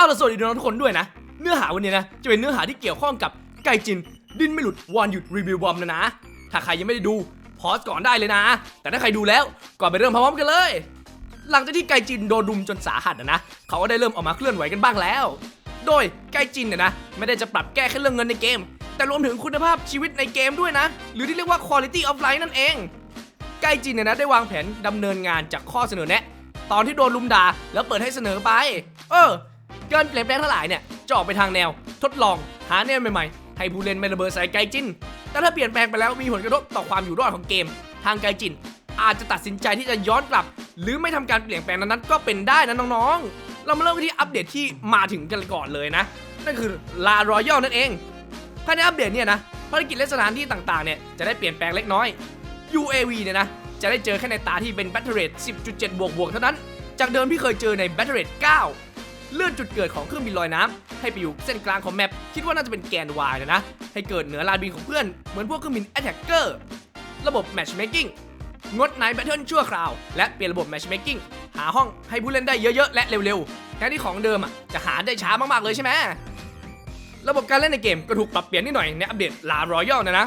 เอาละสวัสดีน้องทุกคนด้วยนะ เนื้อหาวันนี้นะ จะเป็นเนื้อหาที่เกี่ยวข้องกับไก่จิน ดิ้นไม่หลุดวันหยุดรีวิวบอมนะนะ ถ้าใครยังไม่ได้ดูพอสก่อนได้เลยนะ แต่ถ้าใครดูแล้วก็ไปเริ่มพร้อมๆกันเลย หลังจากที่ไกจินโดนรุมจนสาหัสนะนะเขาก็ได้เริ่มออกมาเคลื่อนไหวกันบ้างแล้ว โดยไกจินเนี่ยนะไม่ได้จะปรับแก้แค่เรื่องเงินในเกม แต่รวมถึงคุณภาพชีวิตในเกมด้วยนะ หรือที่เรียกว่า quality of life นั่นเองไกจินเนี่ยนะได้วางแผนดำเนินงานจากข้อเสนอแนะ ตอนที่โดนลุมด่าแล้วเปิดให้เสนอไป เออ การเปลี่ยนแปลงทั้งหลายเนี่ยจะออกไปทางแนว ทดลองหาแนวใหม่ๆ ให้ผู้เล่นไม่ระเบิดใส่ไกจิน แต่ถ้าเปลี่ยนแปลงไปแล้วมีผลกระทบต่อความอยู่รอดของเกม ทางไกจิน อาจจะตัดสินใจที่จะย้อนกลับ หรือไม่ทำการเปลี่ยนแปลงนั้นๆก็เป็นได้นะน้องๆ เรามาเริ่มกันที่อัปเดตที่มาถึงกันก่อนเลยนะ นั่นคือลารอยัลนั่นเองภายในอัปเดตเนี่ยนะภารกิจและสถานที่ต่างๆเนี่ยจะได้เปลี่ยนแปลงเล็กน้อย UAV เนี่ยนะจะได้เจอแค่ในตาที่เป็น Battle Rate 10.7 บวกบวกๆเท่านั้น จากเดิมที่เคยเจอใน Battle Rate 9 เลื่อนจุดเกิดของเครื่องบินลอยน้ำให้ไปอยู่เส้นกลางของแมปคิดว่าน่าจะเป็นแกน Y นะนะให้เกิดเหนือลานบินของเพื่อนเหมือนพวกเครื่องบิน Attacker ระบบ Matchmaking งดไนท์แบทเทิลชั่วคราว และเปลี่ยนระบบ Matchmaking หาห้องให้ผู้เล่นได้เยอะๆ และเร็วๆแทนที่ของเดิมอะจะหาได้ช้ามากๆเลยใช่ไหมระบบการเล่นในเกมก็ถูกปรับเปลี่ยนนิดหน่อยในอัปเดตลารอยัลนะนะ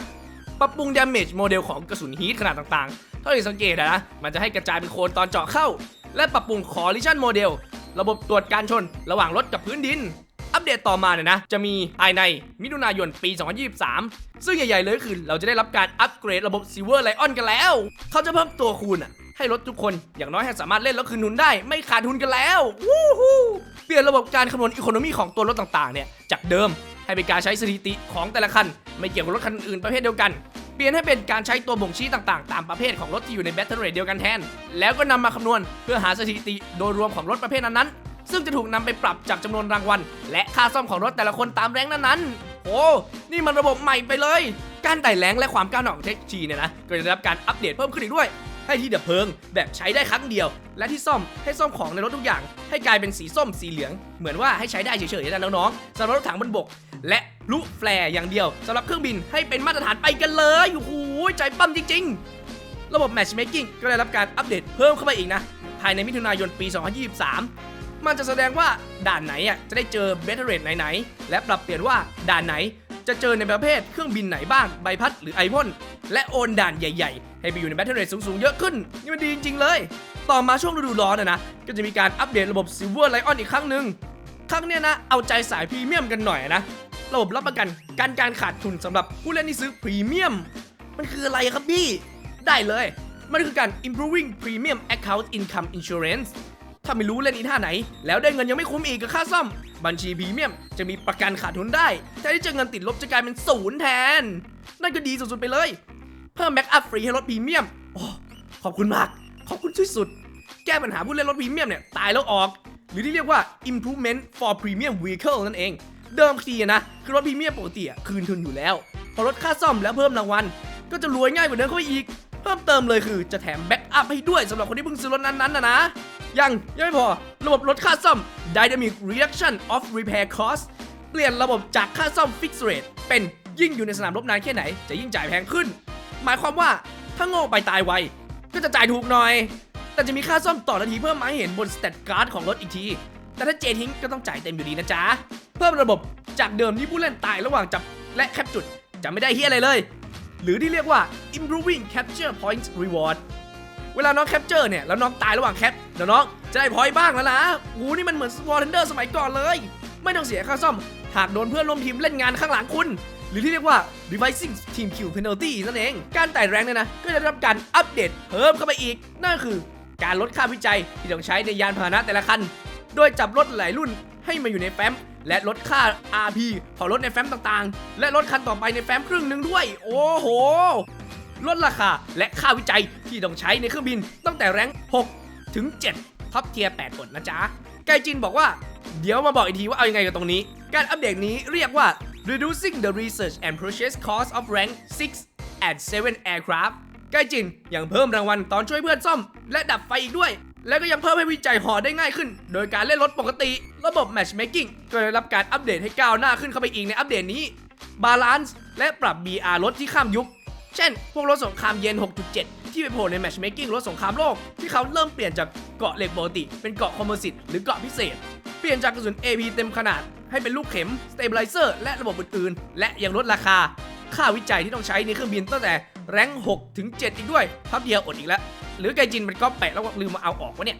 ปรับปรุง damage โมเดลของกระสุนฮีทขนาดต่างๆ เท่าที่สังเกตอะนะ มันจะให้กระจายเป็นโคนตอนเจาะเข้า และปรับปรุง collision โมเดล ระบบตรวจการชน ระหว่างรถกับพื้นดิน อัปเดตต่อมาเนี่ยนะ จะมีภายในมิถุนายนปี 2023 ซึ่งใหญ่ๆเลยคือเราจะได้รับการอัปเกรดระบบ Silver Lion กันแล้ว เขาจะเพิ่มตัวคูณอะให้รถทุกคนอย่างน้อยให้สามารถเล่นแล้วคืนทุนได้ ไม่ขาดทุนกันแล้ววู้ฮู้เปลี่ยนระบบการคำนวณอีโคโนมีของตัวรถต่างๆเนี่ยจากเดิมให้เป็นการใช้สถิติของแต่ละคัน ไม่เกี่ยวกับรถคันอื่นประเภทเดียวกัน เปลี่ยนให้เป็นการใช้ตัวบ่งชี้ต่างๆ ตามประเภทของรถที่อยู่ในแบตเตอรี่เดียวกันแทน แล้วก็นำมาคำนวณเพื่อหาสถิติโดยรวมของรถประเภทนั้นๆ ซึ่งจะถูกนำไปปรับจากจำนวนรางวัล และค่าซ่อมของรถแต่ละคนตามแรงนั้นๆ โอ้ นี่มันระบบใหม่ไปเลย การไต่แรงและความก้าวหน้าของเทคโนโลยีเนี่ยนะ ก็จะได้รับการอัปเดตเพิ่มขึ้นอีกด้วย ให้ที่ดับเพลิงแบบใช้ได้ครั้งเดียว และที่ซ่อมให้ซ่อมของในรถทุกอย่าง ให้กลายเป็นสีส้มสีเหลือง เหมือนว่าให้ใช้ได้เฉยๆนะน้องๆสำหรับรถถังบนบก และ ลุแฟร์อย่างเดียวสำหรับเครื่องบินให้เป็นมาตรฐานไปกันเลยโอ้โหใจปั้มจริง ๆ ระบบ Matchmaking ก็ได้รับการอัปเดตเพิ่มเข้ามาอีกนะ ภายในมิถุนายนปี 2023 มันจะแสดงว่าด่านไหนอะจะได้เจอเบ t เร a ไหนๆ และปรับเปลี่ยนว่าด่านไหนจะเจอในประเภทเครื่องบินไหนบ้างใบพัดหรือไอพ่นและโอนด่านใหญ่ๆ ให้ไปอยู่ในแบ t เ e ร a สูงๆ เยอะขึ้น นี่มันดีจริง ๆ เลย ต่อมาช่วงฤดูร้อนนะนะ ก็จะมีการอัปเดตระบบ Silver Lion อีกครั้งหนึ่งครั้งเนี้ยนะ เอาใจสายพรีเมียมกันหน่อยนะ ระบบรับประกันการการขาดทุนสำหรับผู้เล่นที่ซื้อพรีเมียม มันคืออะไรครับพี่ ได้เลย มันคือการ improving premium account income insurance ถ้าไม่รู้เล่นอีท่าไหน แล้วได้เงินยังไม่คุ้มอีกกับค่าซ่อม บัญชีพรีเมียมจะมีประกันขาดทุนได้แทนที่จะเงินติดลบจะกลายเป็นศูนย์แทน นั่นก็ดีสุดๆไปเลย เพิ่มแบ็กอัพฟรีให้รถพรีเมียมโอ้ขอบคุณมาก ขอบคุณที่สุด แก้ปัญหาผู้เล่นรถพรีเมียมเนี่ยตายแล้วออก หรือที่เรียกว่า improvement for premium vehicle นั่นเอง เดิมทีอะนะคือรถพรีเมียมปกติอะคืนทุนอยู่แล้ว พอลดค่าซ่อมแล้วเพิ่มรางวัลก็จะรวยง่ายกว่าเดิมเข้าไปอีก เพิ่มเติมเลยคือจะแถมแบ็กอัพให้ด้วยสำหรับคนที่เพิ่งซื้อรถนั้นๆนะนะยังยังไม่พอระบบลดค่าซ่อม Dynamic Reduction of Repair Cost เปลี่ยนระบบจากค่าซ่อม Fixed Rate เป็นยิ่งอยู่ในสนามรบนานแค่ไหน จะยิ่งจ่ายแพงขึ้น หมายความว่าถ้าโง่ไปตายไว ก็จะจ่ายถูกหน่อย แต่จะมีค่าซ่อมต่อนาทีเพิ่มมาให้เห็นบนสเตตการ์ดของรถอีกที แต่ถ้าเจทิ้งก็ต้องจ่ายเต็มอยู่ดีนะจ๊ะ เพิ่มระบบจากเดิมที่ผู้เล่นตายระหว่างจับและแคปจุดจะไม่ได้เฮียอะไรเลย หรือที่เรียกว่า improving capture points reward เวลาน้องแคปเจอร์เนี่ยแล้วน้องตายระหว่างแคปเดี๋ยวน้องจะได้พอยต์บ้างแล้วนะโอ้นี่มันเหมือน War Thunder สมัยก่อนเลย ไม่ต้องเสียค่าซ่อม หากโดนเพื่อนร่วมทีมเล่นงานข้างหลังคุณ หรือที่เรียกว่า revising team kill penalty นั่นเอง การไต่แรงเนี่ยนะ ก็จะได้รับการอัปเดตเพิ่มเข้าไปอีก นั่นคือการลดค่าวิจัยที่ต้องใช้ในยานพาหนะแต่ละคัน โดยจับรถหลายรุ่นให้มาอยู่ในแฟ้ม และลดค่า RP ของรถในแฟ้มต่างๆ และลดคันต่อไปในแฟ้มครึ่งหนึ่งด้วย โอ้โห ลดราคาและค่าวิจัยที่ต้องใช้ในเครื่องบินตั้งแต่แรงค์6ถึง 7 ท็อปเทียร์8กดนะจ๊ะ ไกจินบอกว่า เดี๋ยวมาบอกอีกทีว่าเอายังไงกับตรงนี้ การอัปเดตนี้เรียกว่า reducing the research and purchase cost of rank 6 and 7 aircraft ไกจินยังเพิ่มรางวัลตอนช่วยเพื่อนซ่อม และดับไฟอีกด้วย แล้วก็ยังเพิ่มให้วิจัยหอได้ง่ายขึ้น โดยการเล่นรถปกติ ระบบ matchmaking ก็ได้รับการอัปเดตให้ก้าวหน้าขึ้นเข้าไปอีกในอัปเดตนี้บาลานซ์และปรับ BR รถที่ข้ามยุค เช่น พวกรถสงครามเย็น 6.7 ที่ไปโผล่ใน Matchmaking รถสงครามโลก ที่เขาเริ่มเปลี่ยนจากเกาะเหล็กปกติ เป็นเกาะคอมโพสิตหรือเกาะพิเศษ เปลี่ยนจากกระสุน AP เต็มขนาด ให้เป็นลูกเข็ม Stabilizer และระบบอื่นๆ และยังลดราคา ค่าวิจัยที่ต้องใช้ในเครื่องบินตั้งแต่แรง6ถึง7อีกด้วยพับเดียวอดอีกแล้ว หรือไกจินมันก็แปะแล้วก็ลืมมาเอาออกวะเนี่ย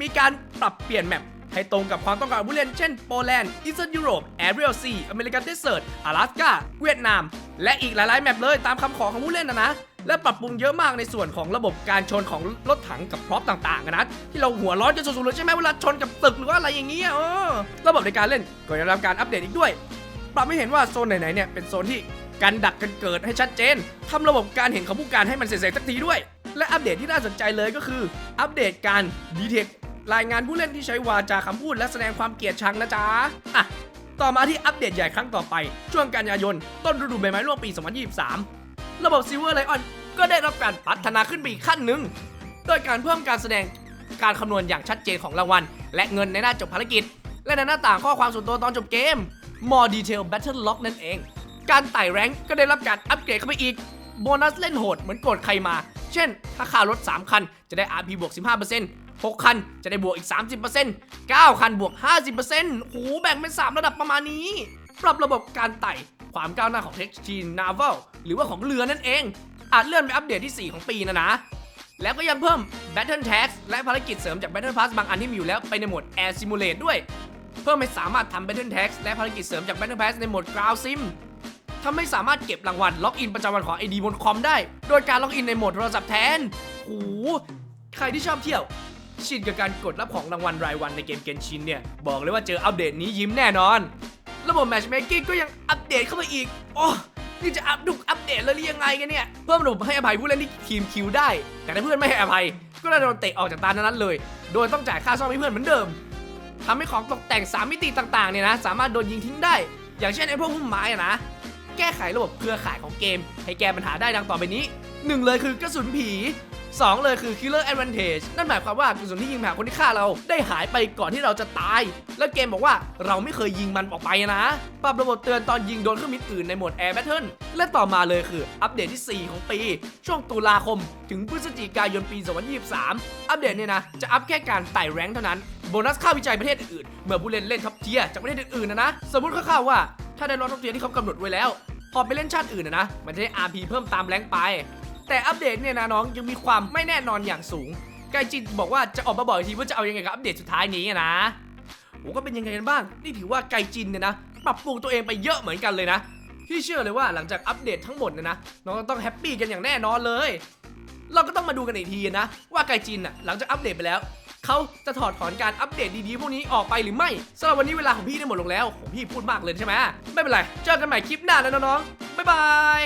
มีการปรับเปลี่ยนแมปให้ตรงกับความต้องการของผู้เล่น เช่นโปแลนด์อีสเทิร์นยุโรปแอเรียลซีอเมริกันเดสเซิร์ต阿拉สกาเวียดนาม และอีกหลายๆ แมปเลยตามคำขอของผู้เล่นนะนะ และปรับปรุงเยอะมากในส่วนของระบบการชนของรถถังกับพร็อพต่างๆนะ ที่เราหัวร้อนกันสุดๆเลยใช่ไหมเวลาชนกับตึกหรือว่าอะไรอย่างเงี้ยออระบบในการเล่นก็ยังได้รับการอัปเดตอีกด้วย ปรับให้เห็นว่าโซนไหนๆเนี่ยเป็นโซนที่กันดักกันเกิดให้ชัดเจนทำระบบการเห็นของผู้การให้มันเสร็จๆสักทีด้วย และอัปเดตที่น่าสนใจเลยก็คือ อัปเดตการดีเทครายงานผู้เล่นที่ใช้วาจาคำพูดและแสดงความเกลียดชังนะจ๊ะอะต่อมาที่อัปเดตใหญ่ครั้งต่อไป ช่วงกันยายน ต้นฤดูใบไม้ร่วงปี 2023 ระบบ Silver Lion ก็ได้รับการพัฒนาขึ้นไปอีกขั้นหนึ่งโดยการเพิ่มการแสดงการคำนวณอย่างชัดเจนของรางวัล และเงินในหน้าจบภารกิจ และในหน้าต่างข้อความส่วนตัวตอนจบเกม More Detail Battle Log นั่นเอง การไต่แรงก็ได้รับการอัปเกรดเข้าไปอีก โบนัสเล่นโหดเหมือนโกรธใครมา เช่น ถ้าค่ารถ 3 คัน จะได้ RP บวก 15% 6 คัน จะได้บวกอีก 30% 9 คันบวก 50%โหแบ่งเป็น 3 ระดับประมาณนี้ ปรับระบบการไต่ ความก้าวหน้าของเทคจีนนา v ว l หรือว่าของเรือนั่นเอง อาจเลื่อนไปอัปเดตที่ 4 ของปีนะนะ แล้วก็ยังเพิ่ม Battle Task และภารกิจเสริมจาก Battle Pass บางอันที่มีอยู่แล้วไปในโหมด Air Simulate ด้วย เพิ่มให้สามารถทำ Battle Task และภารกิจเสริมจาก Battle Pass ในโหมด Ground Sim ทำให้สามารถเก็บรางวัลล็อกอินประจำวันของ ID บนคอมได้ โดยการล็อกอินในโหมดโทรศัพท์แทนโอ้ใครที่ชอบเที่ยว ชินกับการกดรับของรางวัลรายวันในเกมเกนชินเนี่ย บอกเลยว่าเจออัปเดตนี้ยิ้มแน่นอน ระบบ Matchmaking ก็ยังอัปเดตเข้ามาอีก โอ้นี่จะอัปดุกอัปเดตเลยหรือยังไงกันเนี่ย เพิ่มระบบให้อภัยผู้เล่นที่ทีมคิวได้ แต่ถ้าเพื่อนไม่ให้อภัย ก็ได้โดนเตะออกจากตานั้นเลย โดยต้องจ่ายค่าซ่อมให้เพื่อนเหมือนเดิมทำให้ของตกแต่ง 3 มิติต่างๆเนี่ยนะ สามารถโดนยิงทิ้งได้ อย่างเช่นไอ้พวกพุ่มไม้อะนะ แก้ไขระบบเครือข่ายของเกม ให้แก้ปัญหาได้ดังต่อไปนี้ 1 เลยคือกระสุนผี 2 เลยคือ Killer Advantage นั่นหมายความว่ากระสุนที่ยิงแผคนที่ฆ่าเราได้หายไปก่อนที่เราจะตาย และเกมบอกว่าเราไม่เคยยิงมันออกไปนะ ปรับระบบเตือนตอนยิงโดนเครื่องบินอื่นในโหมด Air Battle และต่อมาเลยคืออัปเดตที่ 4 ของปี ช่วงตุลาคม ถึงพฤศจิกายนปี 2023 อัปเดตเนี่ยนะ จะอัปแค่การไต่แรงเท่านั้น โบนัสค่าวิจัยประเทศอื่น เมื่อผู้เล่นเล่นท็อปเทียจากประเทศอื่นๆนะนะ สมมติคร่าวๆว่า ถ้าได้รถท็อปเทียที่เขากำหนดไว้แล้ว พอไปเล่นชาติอื่นนะนะ มันจะได้ RP เพิ่มตามแรงไป แต่อัปเดตเนี่ยนะน้องยังมีความไม่แน่นอนอย่างสูงไกจินบอกว่าจะออกมาบอกอีกทีว่าจะเอายังไงกับอัปเดตสุดท้ายนี้นะโอ้ก็เป็นยังไงกันบ้าง นี่ถือว่าไกจินเนี่ยนะ ปรับปรุงตัวเองไปเยอะเหมือนกันเลยนะพี่เชื่อเลยว่าหลังจากอัปเดตทั้งหมดเนี่ยนะน้องต้องแฮปปี้กันอย่างแน่นอนเลย เราก็ต้องมาดูกันอีกทีนะ ว่าไกจินอะหลังจากอัปเดตไปแล้ว เขาจะถอดถอนการอัปเดตดีๆพวกนี้ออกไปหรือไม่สำหรับวันนี้เวลาของพี่ได้หมดลงแล้วผมพี่พูดมากเลยใช่ไหมไม่เป็นไร เจอกันใหม่คลิปหน้านะน้องๆบ๊ายบาย